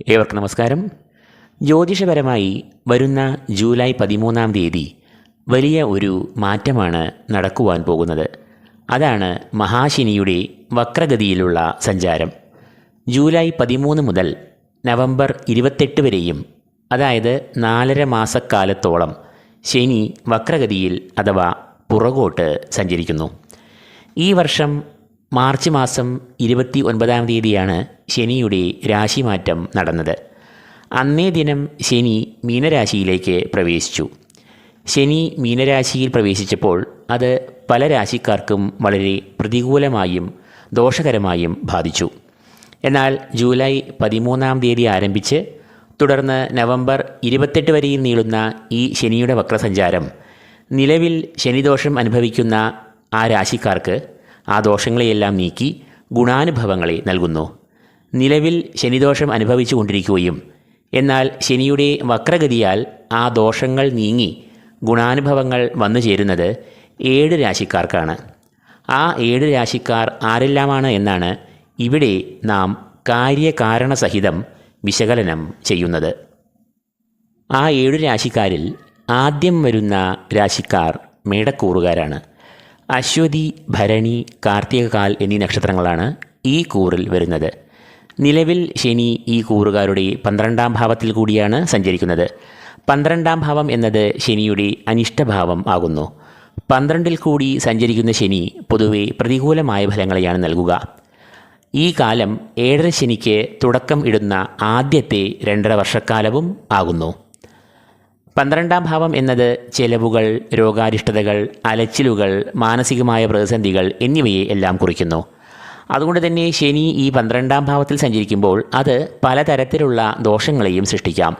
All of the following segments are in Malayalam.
ഏവർക്കും നമസ്കാരം. ജ്യോതിഷപരമായി വരുന്ന ജൂലൈ പതിമൂന്നാം തീയതി വലിയ ഒരു മാറ്റമാണ് നടക്കുവാൻ പോകുന്നത്. അതാണ് മഹാശനിയുടെ വക്രഗതിയിലുള്ള സഞ്ചാരം. ജൂലൈ പതിമൂന്ന് മുതൽ നവംബർ ഇരുപത്തെട്ട് വരെയും അതായത് നാലര മാസക്കാലത്തോളം ശനി വക്രഗതിയിൽ അഥവാ പുറകോട്ട് സഞ്ചരിക്കുന്നു. ഈ വർഷം മാർച്ച് മാസം ഇരുപത്തി ഒൻപതാം തീയതിയാണ് ശനിയുടെ രാശിമാറ്റം നടന്നത്. അന്നേ ദിനം ശനി മീനരാശിയിലേക്ക് പ്രവേശിച്ചു. ശനി മീനരാശിയിൽ പ്രവേശിച്ചപ്പോൾ അത് പല രാശിക്കാർക്കും വളരെ പ്രതികൂലമായും ദോഷകരമായും ബാധിച്ചു. എന്നാൽ ജൂലൈ പതിമൂന്നാം തീയതി ആരംഭിച്ച് തുടർന്ന് നവംബർ ഇരുപത്തെട്ട് വരെയും നീളുന്ന ഈ ശനിയുടെ വക്രസഞ്ചാരം നിലവിൽ ശനിദോഷം അനുഭവിക്കുന്ന ആ രാശിക്കാർക്ക് ആ ദോഷങ്ങളെയെല്ലാം നീക്കി ഗുണാനുഭവങ്ങളെ നൽകുന്നു. നിലവിൽ ശനിദോഷം അനുഭവിച്ചു കൊണ്ടിരിക്കുകയും എന്നാൽ ശനിയുടെ വക്രഗതിയാൽ ആ ദോഷങ്ങൾ നീങ്ങി ഗുണാനുഭവങ്ങൾ വന്നു ചേരുന്നത് ഏഴ് രാശിക്കാർക്കാണ്. ആ ഏഴ് രാശിക്കാർ ആരെല്ലാമാണ് എന്നാണ് ഇവിടെ നാം കാര്യകാരണസഹിതം വിശകലനം ചെയ്യുന്നത്. ആ ഏഴു രാശിക്കാരിൽ ആദ്യം വരുന്ന രാശിക്കാർ മേടക്കൂറുകാരാണ്. അശ്വതി ഭരണി കാർത്തികകാൽ എന്നീ നക്ഷത്രങ്ങളാണ് ഈ കൂറിൽ വരുന്നത്. നിലവിൽ ശനി ഈ കൂറുകാരുടെ പന്ത്രണ്ടാം ഭാവത്തിൽ കൂടിയാണ് സഞ്ചരിക്കുന്നത്. പന്ത്രണ്ടാം ഭാവം എന്നത് ശനിയുടെ അനിഷ്ടഭാവം ആകുന്നു. പന്ത്രണ്ടിൽ കൂടി സഞ്ചരിക്കുന്ന ശനി പൊതുവെ പ്രതികൂലമായ ഫലങ്ങളെയാണ് നൽകുക. ഈ കാലം ഏഴര ശനിക്ക് തുടക്കം ഇടുന്ന ആദ്യത്തെ രണ്ടര വർഷക്കാലവും ആകുന്നു. പന്ത്രണ്ടാം ഭാവം എന്നത് ചെലവുകൾ രോഗാരിഷ്ടതകൾ അലച്ചിലുകൾ മാനസികമായ പ്രതിസന്ധികൾ എന്നിവയെ എല്ലാം കുറിക്കുന്നു. അതുകൊണ്ട് തന്നെ ശനി ഈ പന്ത്രണ്ടാം ഭാവത്തിൽ സഞ്ചരിക്കുമ്പോൾ അത് പലതരത്തിലുള്ള ദോഷങ്ങളെയും സൃഷ്ടിക്കാം.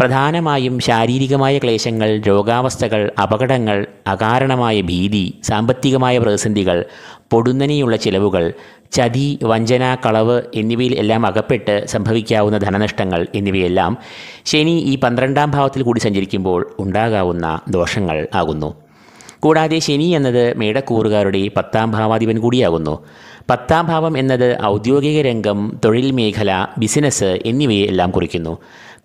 പ്രധാനമായും ശാരീരികമായ ക്ലേശങ്ങൾ രോഗാവസ്ഥകൾ അപകടങ്ങൾ അകാരണമായ ഭീതി സാമ്പത്തികമായ പ്രതിസന്ധികൾ പൊടുന്നനെയുള്ള ചിലവുകൾ ചതി വഞ്ചന കളവ് എന്നിവയിൽ എല്ലാം അകപ്പെട്ട് സംഭവിക്കാവുന്ന ധനനഷ്ടങ്ങൾ എന്നിവയെല്ലാം ശനി ഈ പന്ത്രണ്ടാം ഭാവത്തിൽ കൂടി സഞ്ചരിക്കുമ്പോൾ ഉണ്ടാകാവുന്ന ദോഷങ്ങൾ ആകുന്നു. കൂടാതെ ശനി എന്നത് മേടക്കൂറുകാരുടെ പത്താം ഭാവാധിപൻ കൂടിയാകുന്നു. പത്താം ഭാവം എന്നത് ഔദ്യോഗിക രംഗം തൊഴിൽ മേഖല ബിസിനസ് എന്നിവയെ എല്ലാം കുറിക്കുന്നു.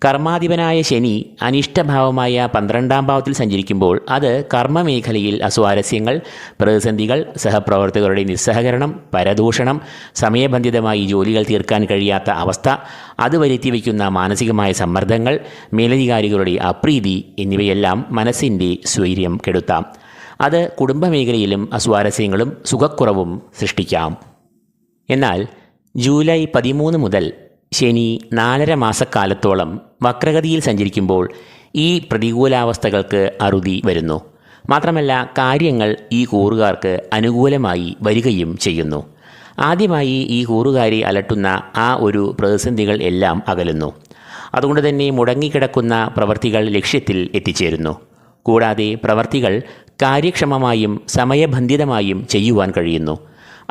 കർമാധിപനായ ശനി അനിഷ്ടഭാവമായ പന്ത്രണ്ടാം ഭാവത്തിൽ സഞ്ചരിക്കുമ്പോൾ അത് കർമ്മമേഖലയിൽ അസ്വാരസ്യങ്ങൾ പ്രതിസന്ധികൾ സഹപ്രവർത്തകരുടെ നിസ്സഹകരണം പരദൂഷണം സമയബന്ധിതമായി ജോലികൾ തീർക്കാൻ കഴിയാത്ത അവസ്ഥ അത് വരുത്തിവയ്ക്കുന്ന മാനസികമായ സമ്മർദ്ദങ്ങൾ മേലധികാരികളുടെ അപ്രീതി എന്നിവയെല്ലാം മനസ്സിന്റെ സ്വൈര്യം കെടുത്താം. അത് കുടുംബമേഖലയിലും അസ്വാരസ്യങ്ങളും സുഖക്കുറവും സൃഷ്ടിക്കാം. എന്നാൽ ജൂലൈ പതിമൂന്ന് മുതൽ ശനി നാലര മാസക്കാലത്തോളം വക്രഗതിയിൽ സഞ്ചരിക്കുമ്പോൾ ഈ പ്രതികൂലാവസ്ഥകൾക്ക് അറുതി വരുന്നു. മാത്രമല്ല കാര്യങ്ങൾ ഈ കൂറുകാർക്ക് അനുകൂലമായി വരികയും ചെയ്യുന്നു. ആദ്യമായി ഈ കൂറുകാരി അലട്ടുന്ന ആ ഒരു പ്രതിസന്ധികൾ എല്ലാം അകലുന്നു. അതുകൊണ്ട് തന്നെ മുടങ്ങിക്കിടക്കുന്ന പ്രവൃത്തികൾ ലക്ഷ്യത്തിൽ എത്തിച്ചേരുന്നു. കൂടാതെ പ്രവർത്തികൾ കാര്യക്ഷമമായും സമയബന്ധിതമായും ചെയ്യുവാൻ കഴിയുന്നു.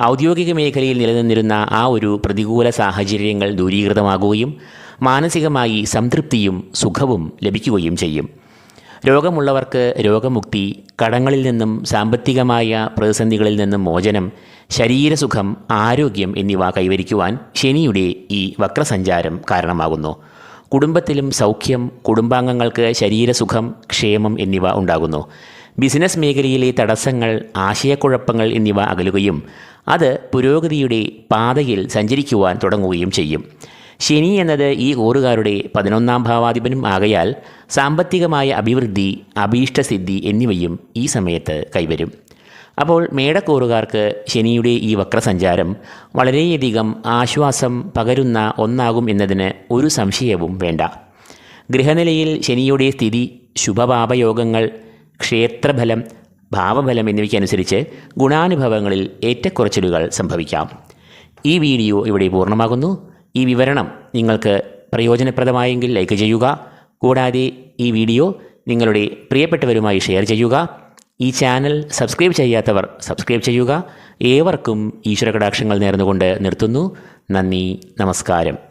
ഔദ്യോഗിക മേഖലയിൽ നിലനിന്നിരുന്ന ആ ഒരു പ്രതികൂല സാഹചര്യങ്ങൾ ദൂരീകൃതമാകുകയും മാനസികമായി സംതൃപ്തിയും സുഖവും ലഭിക്കുകയും ചെയ്യും. രോഗമുള്ളവർക്ക് രോഗമുക്തി കടങ്ങളിൽ നിന്നും സാമ്പത്തികമായ പ്രതിസന്ധികളിൽ നിന്നും മോചനം ശരീരസുഖം ആരോഗ്യം എന്നിവ കൈവരിക്കുവാൻ ശനിയുടെ ഈ വക്രസഞ്ചാരം കാരണമാകുന്നു. കുടുംബത്തിലും സൗഖ്യം കുടുംബാംഗങ്ങൾക്ക് ശരീരസുഖം ക്ഷേമം എന്നിവ ഉണ്ടാകുന്നു. ബിസിനസ് മേഖലയിലെ തടസ്സങ്ങൾ ആശയക്കുഴപ്പങ്ങൾ എന്നിവ അകലുകയും അത് പുരോഗതിയുടെ പാതയിൽ സഞ്ചരിക്കുവാൻ തുടങ്ങുകയും ചെയ്യും. ശനി എന്നത് ഈ കൂറുകാരുടെ പതിനൊന്നാം ഭാവാധിപനും ആകയാൽ സാമ്പത്തികമായ അഭിവൃദ്ധി അഭീഷ്ടസിദ്ധി എന്നിവയും ഈ സമയത്ത് കൈവരും. അപ്പോൾ മേടക്കൂറുകാർക്ക് ശനിയുടെ ഈ വക്രസഞ്ചാരം വളരെയധികം ആശ്വാസം പകരുന്ന ഒന്നാകും എന്നതിന് ഒരു സംശയവും വേണ്ട. ഗൃഹനിലയിൽ ശനിയുടെ സ്ഥിതി ശുഭപാപയോഗങ്ങൾ ക്ഷേത്രഫലം ഭാവഫലം എന്നിവയ്ക്കനുസരിച്ച് ഗുണാനുഭവങ്ങളിൽ ഏറ്റക്കുറച്ചിലുകൾ സംഭവിക്കാം. ഈ വീഡിയോ ഇവിടെ പൂർണമാകുന്നു. ഈ വിവരണം നിങ്ങൾക്ക് പ്രയോജനപ്രദമായെങ്കിൽ ലൈക്ക് ചെയ്യുക. കൂടാതെ ഈ വീഡിയോ നിങ്ങളുടെ പ്രിയപ്പെട്ടവരുമായി ഷെയർ ചെയ്യുക. ഈ ചാനൽ സബ്സ്ക്രൈബ് ചെയ്യാത്തവർ സബ്സ്ക്രൈബ് ചെയ്യുക. ഏവർക്കും ഈശ്വര കടാക്ഷങ്ങൾ നേർന്നുകൊണ്ട് നിർത്തുന്നു. നന്ദി നമസ്കാരം.